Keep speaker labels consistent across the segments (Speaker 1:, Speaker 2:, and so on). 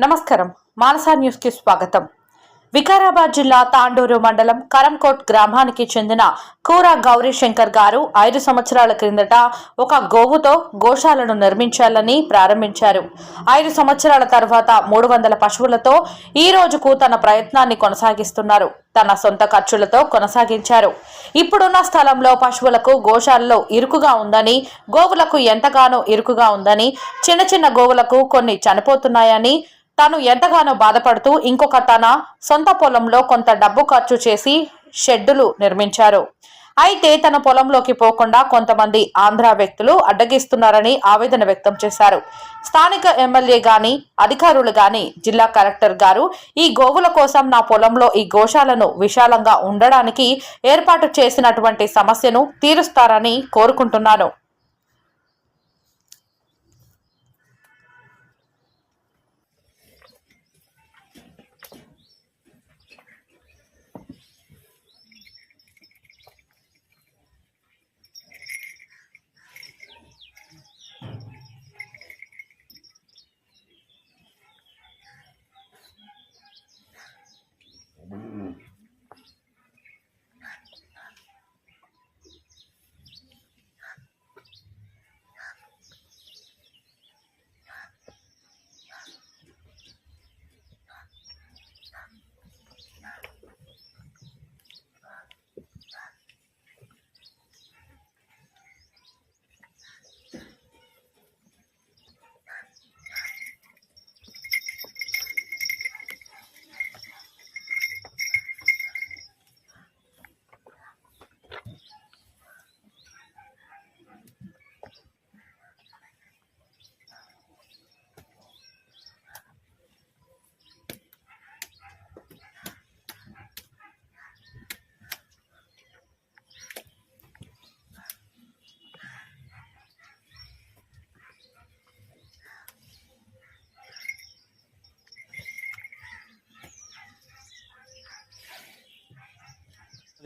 Speaker 1: నమస్కారం. మానసా న్యూస్కి స్వాగతం. వికారాబాద్ జిల్లా తాండూరు మండలం కరంకోట్ గ్రామానికి చెందిన కూర గౌరీశంకర్ గారు ఐదు సంవత్సరాల క్రిందట ఒక గోవుతో గోశాలను నిర్మించాలని ప్రారంభించారు. ఐదు సంవత్సరాల తర్వాత మూడు వందల పశువులతో ఈ రోజుకు తన ప్రయత్నాన్ని కొనసాగిస్తున్నారు. తన సొంత ఖర్చులతో కొనసాగించారు. ఇప్పుడున్న స్థలంలో పశువులకు గోశాలలో ఇరుకుగా ఉందని గోవులకు ఎంతగానో ఇరుకుగా ఉందని చిన్న చిన్న గోవులకు కొన్ని చనిపోతున్నాయని తాను ఎంతగానో బాధపడుతూ ఇంకొక తన సొంత పొలంలో కొంత డబ్బు ఖర్చు చేసి షెడ్డులు నిర్మించారు. అయితే తన పొలంలోకి పోకుండా కొంతమంది ఆంధ్ర వ్యక్తులు అడ్డగిస్తున్నారని ఆవేదన వ్యక్తం చేశారు. స్థానిక ఎమ్మెల్యే గాని అధికారులు గాని జిల్లా కలెక్టర్ గారు ఈ గోవుల కోసం నా పొలంలో ఈ గోశాలను విశాలంగా ఉండడానికి ఏర్పాటు చేసినటువంటి సమస్యను తీరుస్తారని కోరుకుంటున్నాను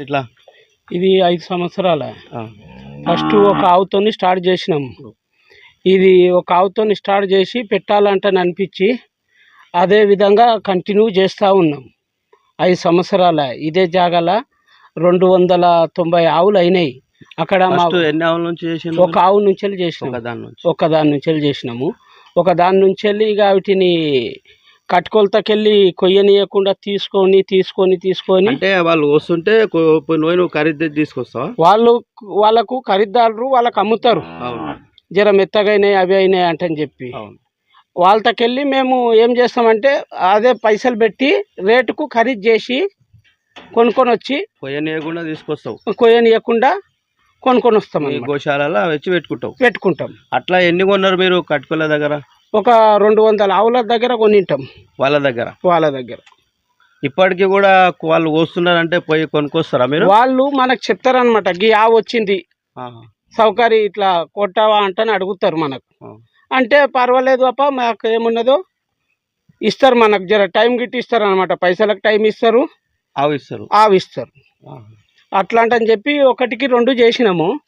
Speaker 2: ఇట్లా?
Speaker 3: ఇది ఐదు సంవత్సరాల. ఫస్ట్ ఒక ఆవుతోని స్టార్ట్ చేసినాం. ఇది ఒక ఆవుతోని స్టార్ట్ చేసి పెట్టాలంటే అనిపించి అదే విధంగా కంటిన్యూ చేస్తూ ఉన్నాం. ఐదు సంవత్సరాల. ఇదే జాగాల రెండు వందల తొంభై ఆవులు అయినాయి. అక్కడ
Speaker 2: ఎన్ని ఆవుల నుంచి
Speaker 3: ఒక ఆవు నుంచి చేసినాం.
Speaker 2: ఒక దాని నుంచి.
Speaker 3: చేసినాము. ఒక దాని నుంచి వెళ్ళి ఇక వీటిని కట్టుకొలతకెళ్ళి కొయ్యనీయకుండా తీసుకొని తీసుకొని తీసుకొని
Speaker 2: అంటే వాళ్ళు వస్తుంటే నువ్వు ఖరీదు తీసుకొస్తావా?
Speaker 3: వాళ్ళు వాళ్ళకు ఖరీదారులు వాళ్ళకు అమ్ముతారు. జర మెత్తగైనాయి అవి అయినాయి అంటని చెప్పి. వాళ్ళతోకెళ్ళి మేము ఏం చేస్తామంటే అదే పైసలు పెట్టి రేటుకు ఖరీదు చేసి కొనుక్కొని వచ్చి
Speaker 2: కొయ్యనీయకుండా తీసుకొస్తావు.
Speaker 3: కొయ్యనియకుండా కొనుక్కొని వస్తాం.
Speaker 2: గోశాలలో వచ్చి పెట్టుకుంటావు.
Speaker 3: పెట్టుకుంటాం.
Speaker 2: అట్లా ఎన్ని కొన్నారు మీరు కట్టుకోలే దగ్గర?
Speaker 3: ఒక రెండు వందల ఆవుల దగ్గర కొనింటాం.
Speaker 2: వాళ్ళ దగ్గర?
Speaker 3: వాళ్ళ దగ్గర.
Speaker 2: ఇప్పటికీ కూడా వాళ్ళు వస్తున్నారంటే పోయి కొనుక్కొస్తారా మీరు?
Speaker 3: వాళ్ళు మనకు చెప్తారనమాట గీ ఆవు వచ్చింది. సౌకర్యం ఇట్లా కొట్టావా అంటని అడుగుతారు మనకు. అంటే పర్వాలేదు అప్ప మాకు ఏమున్నదో ఇస్తారు మనకు జర టైం గిట్టి ఇస్తారు అనమాట పైసలకు టైం ఇస్తారు.
Speaker 2: ఆవు ఇస్తారు.
Speaker 3: ఆవి ఇస్తారు.
Speaker 2: ఆహా.
Speaker 3: అట్లాంటని చెప్పి ఒకటికి రెండు చేసినాము.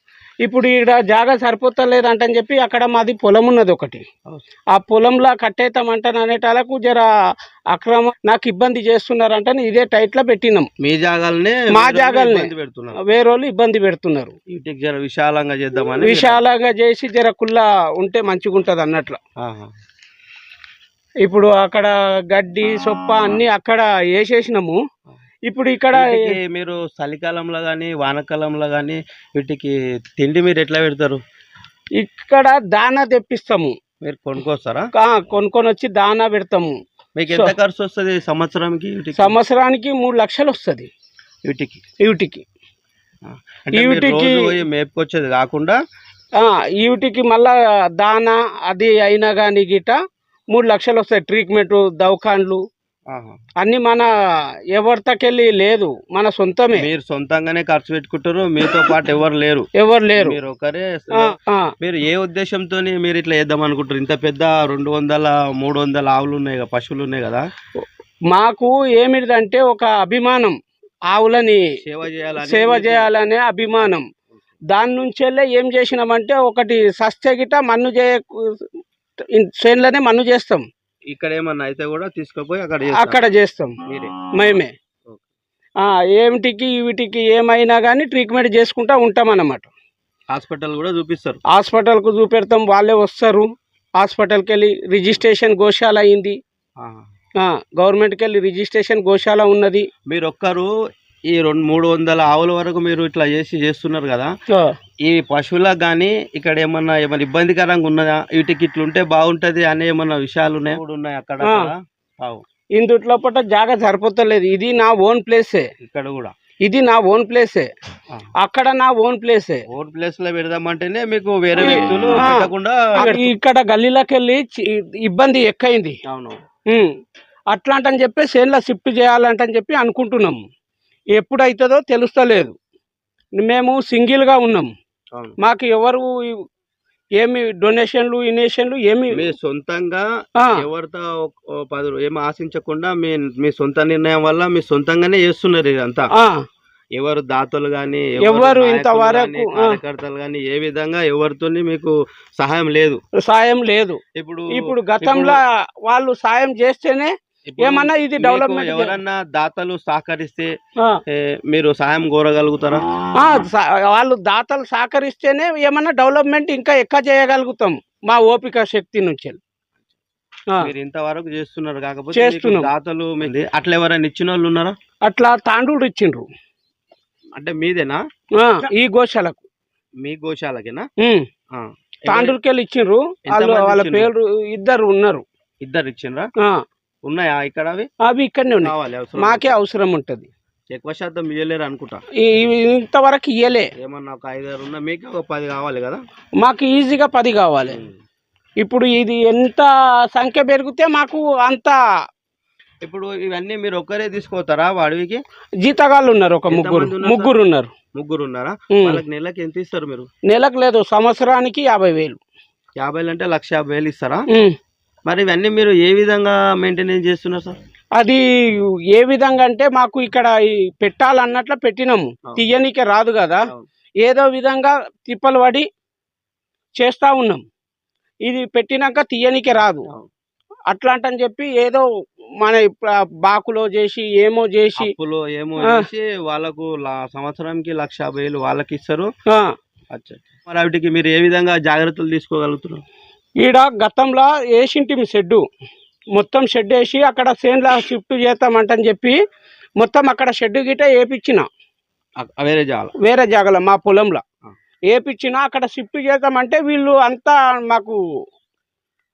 Speaker 3: ఇప్పుడు ఇక్కడ జాగా సరిపోతలేదంటని చెప్పి అక్కడ మాది పొలం ఉన్నది ఒకటి. ఆ పొలంలో కట్టేతామంటాను అనేటాలకు జర అక్రమ నాకు ఇబ్బంది చేస్తున్నారంటే ఇదే టైట్లో పెట్టినాం
Speaker 2: మీ జాగాలనే
Speaker 3: మా జాగాలనే. వేరే వాళ్ళు ఇబ్బంది పెడుతున్నారు
Speaker 2: జర విశాలంగా చేద్దామని
Speaker 3: విశాలంగా చేసి జర కుల్లా ఉంటే మంచిగా ఉంటుంది అన్నట్లు. ఇప్పుడు అక్కడ గడ్డి సొప్ప అన్ని అక్కడ వేసేసినాము ఇప్పుడు ఇక్కడ
Speaker 2: మీరు చలికాలంలో కానీ వానకాలంలో కానీ వీటికి తిండి మీరు ఎట్లా పెడతారు?
Speaker 3: ఇక్కడ దానా తెప్పిస్తాము.
Speaker 2: మీరు కొనుక్కొస్తారా?
Speaker 3: కొనుక్కొని వచ్చి దానా పెడతాము.
Speaker 2: మీకు ఎంత ఖర్చు వస్తుంది సంవత్సరానికి
Speaker 3: సంవత్సరానికి మూడు లక్షలు వస్తుంది.
Speaker 2: వీటికి?
Speaker 3: వీటికి వీటికి-
Speaker 2: మేపుకొచ్చేది కాకుండా?
Speaker 3: వీటికి మళ్ళా దానా అది అయినా కానీ గిట మూడు లక్షలు వస్తాయి. ట్రీట్మెంట్ దవాఖాన్లు
Speaker 2: ఆహా.
Speaker 3: అన్ని మన ఎవరితకెళ్ళి లేదు మన సొంతమే.
Speaker 2: మీరు సొంతంగానే ఖర్చు పెట్టుకుంటారు మీతో పాటు ఎవరు లేరు.
Speaker 3: ఎవరు లేరు.
Speaker 2: మీరు ఒకరే. మీరు ఏ ఉద్దేశంతో మీరు ఇట్లా వేద్దాం అనుకుంటారు? ఇంత పెద్ద రెండు వందల మూడు వందల ఆవులు ఉన్నాయి కదా పశువులు ఉన్నాయి కదా.
Speaker 3: మాకు ఏమిటిదంటే ఒక అభిమానం ఆవులని
Speaker 2: సేవ చేయాలని
Speaker 3: సేవ చేయాలనే అభిమానం. దాని నుంచెల్లే ఏం చేసినామంటే ఒకటి సస్య గిట మన్ను చేయ చేనులోనే మన్ను చేస్తాం.
Speaker 2: ఇక్కడ ఏమన్నా అయితే కూడా తీసుకుపోయి అక్కడ.
Speaker 3: అక్కడ చేస్తాం.
Speaker 2: మీరే.
Speaker 3: మేమే. ఏమిటికి వీటికి ఏమైనా కానీ ట్రీట్మెంట్ చేసుకుంటా ఉంటాం అన్నమాట
Speaker 2: హాస్పిటల్ కూడా చూపిస్తారు.
Speaker 3: హాస్పిటల్కు చూపెడతాం వాళ్ళే వస్తారు. హాస్పిటల్కి వెళ్ళి రిజిస్ట్రేషన్ గోశాల అయింది. గవర్నమెంట్కి వెళ్ళి రిజిస్ట్రేషన్ గోశాల ఉన్నది.
Speaker 2: మీరు ఒక్కరు ఈ రెండు మూడు వందల ఆవుల వరకు మీరు ఇట్లా చేసి చేస్తున్నారు కదా. ఈ పశువులకు కానీ ఇక్కడ ఏమన్నా ఏమన్నా ఇబ్బందికరంగా ఉన్నదా? వీటికి ఇట్లుంటే బాగుంటది అనే ఏమన్నా విషయాలు ఉన్నాయి? కూడా ఉన్నాయి అక్కడ. అవు.
Speaker 3: ఇందుట్లో పట్ల జాగా సరిపోతలేదు. ఇది నా ఓన్ ప్లేసే.
Speaker 2: ఇక్కడ కూడా.
Speaker 3: ఇది నా ఓన్ ప్లేసే. అక్కడ నా ఓన్ ప్లేసే.
Speaker 2: ఓన్ ప్లేస్లో పెడదామంటేనే మీకు వేరే వ్యక్తులు. పెట్టకుండా
Speaker 3: ఇక్కడ గల్లీలోకి వెళ్ళి ఇబ్బంది ఎక్కువైంది.
Speaker 2: అవును.
Speaker 3: అట్లాంటని చెప్పి చేనులో షిఫ్ట్ చేయాలంటని చెప్పి అనుకుంటున్నాం. ఎప్పుడైతుందో తెలుస్తలేదు. మేము సింగిల్గా ఉన్నాం.
Speaker 2: అవును
Speaker 3: మాకు ఎవరు ఏమి డొనేషన్లు ఇనేషన్లు ఏమి
Speaker 2: మీ సొంతంగా ఎవరితో పది రూ- ఏం ఆశించకుండా మీ మీ సొంత నిర్ణయం వల్ల మీ సొంతంగానే చేస్తున్నారు ఇదంతా. ఎవరు దాతలు గాని
Speaker 3: ఎవరు ఇంతవరకు.
Speaker 2: కార్యకర్తలు గాని ఏ విధంగా ఎవరితోని మీకు సహాయం లేదు.
Speaker 3: సాయం లేదు.
Speaker 2: ఇప్పుడు
Speaker 3: ఇప్పుడు గతంలో వాళ్ళు సాయం చేస్తేనే ఏమన్నా ఇది డెవలప్మెంట్
Speaker 2: ఎవరన్నా దాతలు సహకరిస్తే మీరు సాయం కోరగలుగుతారా?
Speaker 3: వాళ్ళు దాతలు సహకరిస్తేనే ఏమన్నా డెవలప్మెంట్ ఇంకా ఎక్కువ చేయగలుగుతాం మా ఓపిక శక్తి నుంచి.
Speaker 2: మీరు ఇంతవరకు చేస్తున్నారు కాకపోతే
Speaker 3: చేస్తున్నాం.
Speaker 2: దాతలు అట్లా ఎవరైనా ఇచ్చిన వాళ్ళు ఉన్నారా?
Speaker 3: అట్లా తాండూరు ఇచ్చిండ్రు.
Speaker 2: అంటే మీదేనా?
Speaker 3: ఈ గోశాలకు.
Speaker 2: మీ గోశాలకేనా?
Speaker 3: ఉమ్.
Speaker 2: ఆ.
Speaker 3: తాండూరుకి వెళ్ళి ఇచ్చిండ్రు వాళ్ళు? పేరు ఇద్దరు ఉన్నారు.
Speaker 2: ఇద్దరు ఇచ్చిండ్రా? ఉన్నాయా ఇక్కడ అవి?
Speaker 3: అవి ఇక్కడనే ఉన్నాయి. మాకే అవసరం ఉంటది.
Speaker 2: ఎక్కువ శాతం ఇయ్యలేరు అనుకుంటా.
Speaker 3: ఇంతవరకు ఇయ్యలే.
Speaker 2: ఏమన్నా ఒక ఐదారు ఉన్నా మీకు ఒక పది కావాలి కదా?
Speaker 3: మాకు ఈజీగా పది కావాలి. ఇప్పుడు ఇది ఎంత సంఖ్య పెరిగితే మాకు అంత
Speaker 2: ఇప్పుడు ఇవన్నీ మీరు ఒక్కరే తీసుకోతారా అడవికి
Speaker 3: జీతగాళ్ళు ఉన్నారు ఒక ముగ్గురు. ముగ్గురు ఉన్నారు.
Speaker 2: ముగ్గురు ఉన్నారా. వాళ్ళకి నెలకి ఎంత ఇస్తారు మీరు?
Speaker 3: నెలకు లేదు సంవత్సరానికి యాభై వేలు.
Speaker 2: యాభైలు అంటే లక్ష యాభై వేలు ఇస్తారా. మరి ఇవన్నీ మీరు ఏ విధంగా మెయింటెనెన్స్ చేస్తున్నారు సార్?
Speaker 3: అది ఏ విధంగా అంటే మాకు ఇక్కడ పెట్టాలన్నట్లు పెట్టినాము. తీయనికే రాదు కదా. ఏదో విధంగా తిప్పలు పడి చేస్తా ఉన్నాం. ఇది పెట్టినాక తీయనికే రాదు. అట్లాంటని చెప్పి ఏదో మన బాకులో చేసి ఏమో చేసి
Speaker 2: ఏమో. చేసి వాళ్ళకు సంవత్సరానికి లక్ష యాభై వేలు వాళ్ళకి ఇస్తారు. మరి వాటికి మీరు ఏ విధంగా జాగ్రత్తలు తీసుకోగలుగుతున్నారు?
Speaker 3: ఈడ గతంలో వేసింటిమి షెడ్డు. మొత్తం షెడ్ వేసి అక్కడ సేన్లా షిఫ్ట్ చేస్తామంటని చెప్పి మొత్తం అక్కడ షెడ్ గిట్ట వేపించిన
Speaker 2: వేరే జాల
Speaker 3: వేరే జాగలో మా పొలంలో. వేపించిన అక్కడ షిఫ్ట్ చేద్దామంటే వీళ్ళు అంతా మాకు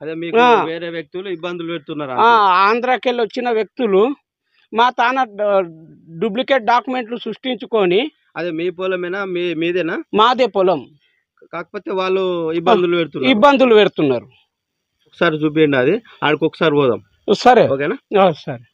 Speaker 2: అదే మీకు. వేరే వ్యక్తులు ఇబ్బందులు పెడుతున్నారు
Speaker 3: ఆంధ్రాకెళ్ళి వచ్చిన వ్యక్తులు మా తాన డూప్లికేట్ డాక్యుమెంట్లు సృష్టించుకొని
Speaker 2: అదే మీ పొలమేనా? మీ మీదేనా?
Speaker 3: మాదే పొలం.
Speaker 2: కాకపోతే వాళ్ళు ఇబ్బందులు పెడుతున్నారు.
Speaker 3: ఇబ్బందులు పెడుతున్నారు.
Speaker 2: ఒకసారి చూపించండి అది. ఆడికి ఒకసారి పోదాం.
Speaker 3: సరే.
Speaker 2: ఓకేనా?
Speaker 3: సరే.